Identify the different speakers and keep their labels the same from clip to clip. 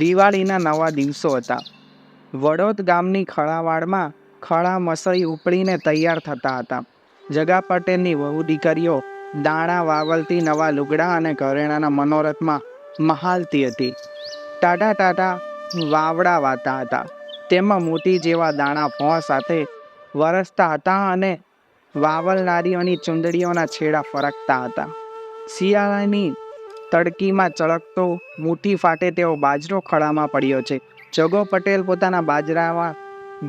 Speaker 1: દિવાળીના નવા દિવસો હતા. વડોદ ગામની ખળાવાડમાં ખળા મસઈ ઉપડીને તૈયાર થતા હતા. જગા પટેલની વહુ દીકરીઓ દાણા વાવલતી નવા લુગડા અને ઘરેણાના મનોરથમાં મહાલતી હતી. ટાટા ટાટા વાવડા વાતા હતા. તેમાં મોતી જેવા દાણા ભોં સાથે વરસતા હતા અને વાવલનારીઓની ચૂંદડીઓના છેડા ફરકતા હતા. શિયાળાની તડકીમાં ચળકતો મુઠ્ઠી ફાટે તેવો બાજરો ખળામાં પડ્યો છે. જગો પટેલ પોતાના બાજરામાં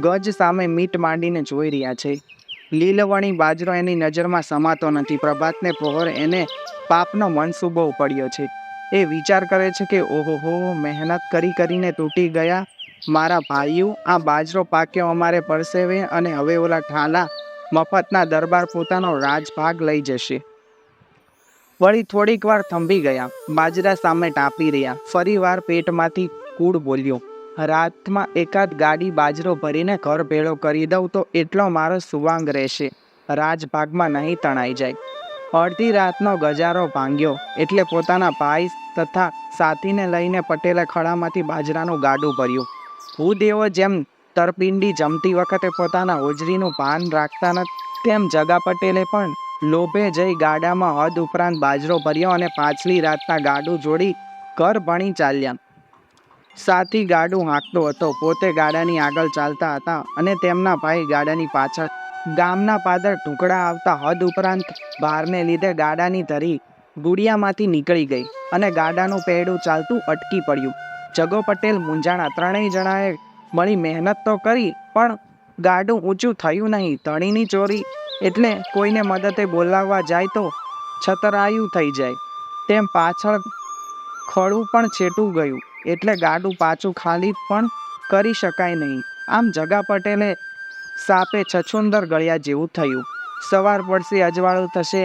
Speaker 1: ગજ સામે મીટ માંડીને જોઈ રહ્યા છે. લીલવણી બાજરો એની નજરમાં સમાતો નથી. પ્રભાતને પહોર એને પાપનો મનસૂબો પડ્યો છે. એ વિચાર કરે છે કે ઓહો મહેનત કરી કરીને તૂટી ગયા મારા ભાઈઓ. આ બાજરો પાક્યો અમારે પરસેવે અને હવે ઓલા ઠાલા મફતના દરબાર પોતાનો રાજભાગ લઈ જશે. વળી થોડીક વાર થંભી ગયા. બાજરા સામે ટાંપી રહ્યા. ફરી વાર પેટમાંથી કૂડ બોલ્યો, રાતમાં એકાદ ગાડી બાજરો ભરીને ઘર ભેળો કરી દઉં તો એટલો મારો સુવાંગ રહેશે. રાજભાગમાં નહીં તણાઈ જાય. અડધી રાતનો ગજારો ભાંગ્યો, એટલે પોતાના ભાઈ તથા સાથીને લઈને પટેલે ખળામાંથી બાજરાનું ગાડું ભર્યું. ભૂદેવો જેમ તરપિંડી જમતી વખતે પોતાના હોજરીનું ભાન રાખતા નથી તેમ જગા પટેલે પણ લોભે જઈ ગાડામાં હદ ઉપરાંત બાજરો ભર્યો અને પાછલી રાતના ગાડું જોડી ઘર ભણી ચાલ્યા. સાથી ગાડું હાંકતો હતો. પોતે ગાડાની આગળ ચાલતા હતા અને તેમના ભાઈ ગાડાની પાછળ ગામના પાદર ટુકડા આવતા હદ ઉપરાંત ભારને લીધે ગાડાની ધરી ગુડિયામાંથી નીકળી ગઈ અને ગાડાનું પેડું ચાલતું અટકી પડ્યું. જગો પટેલ મુંજાણા ત્રણેય જણાએ મળી મહેનત તો કરી પણ ગાડું ઊંચું થયું નહીં. ધણીની ચોરી એટલે કોઈને મદદે બોલાવવા જાય તો છતરાયું થઈ જાય. તેમ પાછળ ખડું પણ છેટું ગયું, એટલે ગાડું પાછું ખાલી પણ કરી શકાય નહીં. આમ જગા પટેલે સાપે છછુંદર ગળ્યા જેવું થયું. સવાર પડશે, અજવાળું થશે,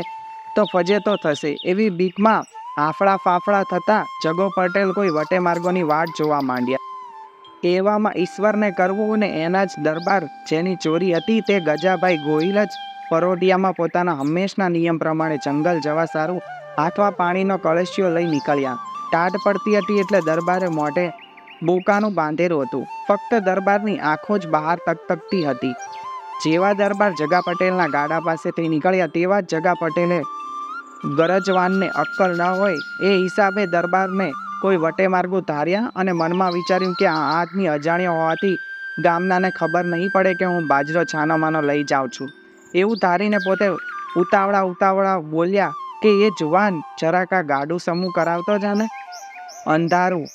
Speaker 1: તો ફજેતો થશે. એવી બીકમાં હાફળા ફાફડા થતાં જગો પટેલ કોઈ વટે માર્ગોની વાટ જોવા માંડ્યા. એવામાં ઈશ્વરને કરવું ને એના જ દરબાર જેની ચોરી હતી તે ગજાભાઈ ગોહિલ જ પરોઢિયામાં પોતાના હંમેશના નિયમ પ્રમાણે જંગલ જવા સારું હાથમાં પાણીનો કળશિયો લઈ નીકળ્યા. ટાઢ પડતી હતી એટલે દરબારે મોઢે બોકાનું બાંધેલું હતું. ફક્ત દરબારની આંખો જ બહાર તકતકતી હતી. જેવા દરબાર જગા પટેલના ગાડા પાસેથી નીકળ્યા, તેવા જ જગા પટેલે ગરજવાનને અક્કલ ન હોય એ હિસાબે દરબારને કોઈ વટે માર્ગો ધાર્યા અને મનમાં વિચાર્યું કે આ આદમી અજાણ્યો હોવાથી ગામનાને ખબર નહીં પડે કે હું બાજરો છાનો માનો લઈ જાઉં છું. એવું ધારીને પોતે ઉતાવળા ઉતાવળા બોલ્યા કે એ જુવાન જરાક આ ગાડું સમૂહ કરાવતો જાને અંધારું,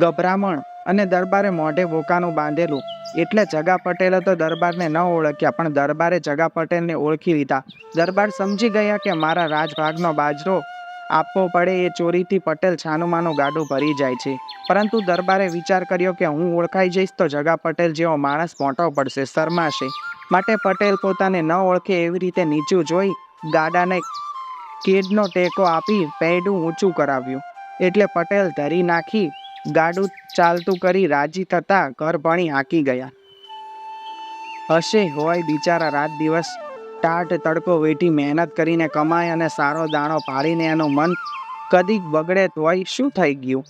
Speaker 1: ગભરામણ અને દરબારે મોઢે બોકાનું બાંધેલું. એટલે જગા પટેલે તો દરબારને ન ઓળખ્યા, પણ દરબારે જગા પટેલને ઓળખી લીધા. દરબાર સમજી ગયા કે મારા રાજભાગનો બાજરો આપવો પડે એ ચોરીથી પટેલ છાનુમાનું ગાડું ભરી જાય છે. પરંતુ દરબારે વિચાર કર્યો કે હું ઓળખાઈ જઈશ તો જગા પટેલ જેવો માણસ મોટો પડશે, શરમાશે. માટે પટેલ પોતાને ન ઓળખે એવી રીતે નીચું જોઈ ગાડાને કેડનો ટેકો આપી પૈડું ઊંચું કરાવ્યું. એટલે પટેલ ધરી નાખી, ગાડું ચાલતું કરી રાજી થતાં ઘર ભણી હાંકી ગયા. હશે હોય બિચારા રાત દિવસ ટાઢ તડકો વેઠી મહેનત કરીને કમાય અને સારો દાણો પાડીને એનું મન કદી બગડે તોય શું થઈ ગયું?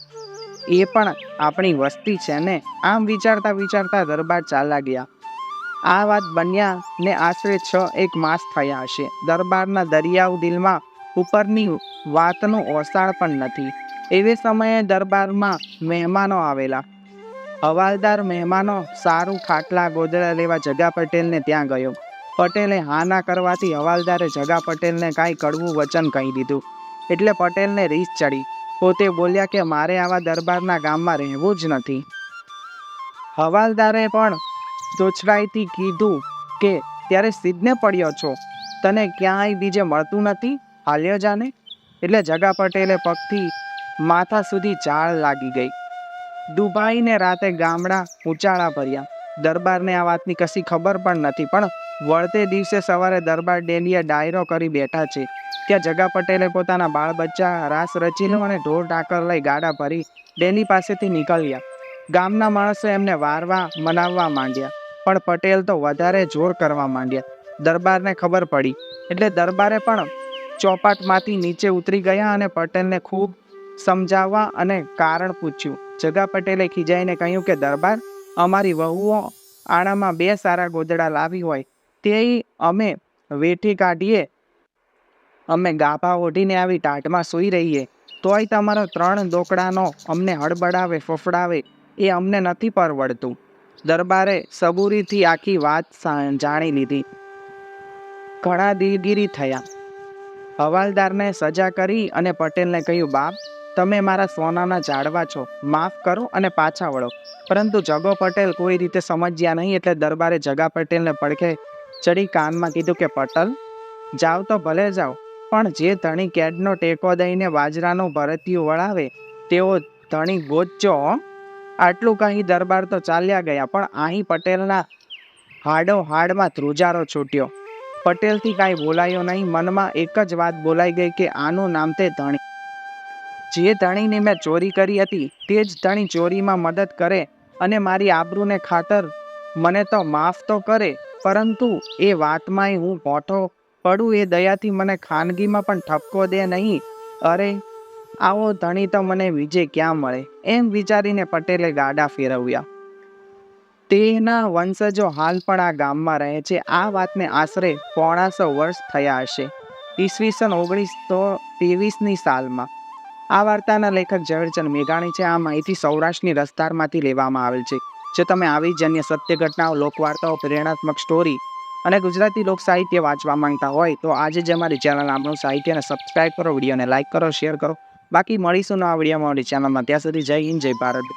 Speaker 1: એ પણ આપણી વસ્તી છે ને? આમ વિચારતા વિચારતા દરબાર ચાલ્યા ગયા. આ વાત બન્યા ને આશરે છ એક માસ થયા હશે. દરબારના દરિયાઉ દિલમાં ઉપરની વાતનું ઓસાળ પણ નથી. એવે સમયે દરબારમાં મહેમાનો આવેલા. હવાલદાર મહેમાનો સારું ખાટલા ગોદડા લેવા જગા પટેલને ત્યાં ગયો. પટેલે હા ના કરવાથી હવાલદારે જગા પટેલને કાંઈ કડવું વચન કહી દીધું. એટલે પટેલને રીસ ચડી. પોતે બોલ્યા કે મારે આવા દરબારના ગામમાં રહેવું જ નથી. હવાલદારે પણ તોછડાઈથી કીધું કે, ત્યારે સિદ્ધને પડ્યો છો. તને ક્યાંય બીજે મળતું નથી? હાલ્યો જાને. એટલે જગા પટેલે પગથી માથા સુધી ચાળ લાગી ગઈ. દુભાઈને રાતે ગામડા ઉચાળા ભર્યા. દરબારને આ વાતની કશી ખબર પણ નથી, પણ વળતે દિવસે સવારે દરબાર ડેલીએ ડાયરો કરી બેઠા છે. ત્યાં જગા પટેલે પોતાના બાળ બચ્ચા રાસ રચીલો અને ઢોર ટાકર લઈ ગાડા ભરી ડેલી પાસેથી નીકળ્યા. ગામના માણસો એમને વારવા, મનાવવા માંડ્યા. પણ પટેલ તો વધારે જોર કરવા માંડ્યા. દરબારને ખબર પડી. એટલે દરબારે પણ ચોપાટમાંથી નીચે ઉતરી ગયા અને પટેલને ખૂબ સમજાવવા અને કારણ પૂછ્યું. જગા પટેલે ખીજાઈને કહ્યું કે, દરબાર અમારી વહુઓ આણામાં બે સારા ગોદડા લાવી હોય. તે અમે વેઠી કાઢીએ. અમે ગાભા ઓઢીને આવી ટાટમાં સૂઈ રહીએ. તોય તમારો ત્રણ દોકડાનો અમને હડબડાવે ફફડાવે, એ અમને નથી પરવડતું. દરબારે સબૂરીથી આખી વાત જાણી લીધી. ઘણા દિલગીરી થયા. હવાલદારને સજા કરી અને પટેલને કહ્યું, બાપ, તમે મારા સોનાના ઝાડવા છો. માફ કરો અને પાછા વળો. પરંતુ જગો પટેલ કોઈ રીતે સમજ્યા નહીં એટલે દરબારે જગા પટેલને પડખે ચડી કાનમાં કીધું કે, પટેલ, જાવ તો ભલે જાઓ પણ જે ધણી કેડનો ટેકો દઈને બાજરાનું ભરતિયું વળાવે, તેઓ ધણી ગોચજો આટલું કહી દરબાર તો ચાલ્યા ગયા, પણ અહીં પટેલના હાડો હાડમાં ધ્રુજારો છૂટ્યો. પટેલથી કાંઈ બોલાયો નહીં, મનમાં એક જ વાત બોલાઈ ગઈ કે, આનું નામ તે ધણી. જે ધણીની મેં ચોરી કરી હતી, તે જ ધણી ચોરીમાં મદદ કરે અને મારી આબરૂને ખાતર મને તો માફ તો કરે પરંતુ એ વાતમાંય હું મોટો પડું એ દયાથી મને ખાનગીમાં પણ ઠપકો દે નહીં. અરે, આવો ધણી તો મને વિજય ક્યાં મળે? એમ વિચારીને પટેલે ગાડા ફેરવ્યા. તેના વંશજો હાલ પણ આ ગામમાં રહે છે. આ વાતને આશરે પોણાસો વર્ષ થયા હશે. ઈસવીસન ઓગણીસો ત્રેવીસની સાલમાં. આ વાર્તાના લેખક ઝવેરચંદ મેઘાણી છે. આ માહિતી સૌરાષ્ટ્રની રસદારમાંથી લેવામાં આવેલ છે. જો તમે આવી જ અન્ય સત્ય ઘટનાઓ, લોકવાર્તાઓ, પ્રેરણાત્મક સ્ટોરી અને ગુજરાતી લોક સાહિત્ય વાંચવા માંગતા હોય, તો આજે જ અમારી ચેનલ આપણું સાહિત્યને સબસ્ક્રાઇબ કરો, વિડીયોને લાઇક કરો શેર કરો. બાકી મળીશું નવા વિડીયોમાં અમારી ચેનલમાં ત્યાં સુધી જય હિન્દ, જય ભારત.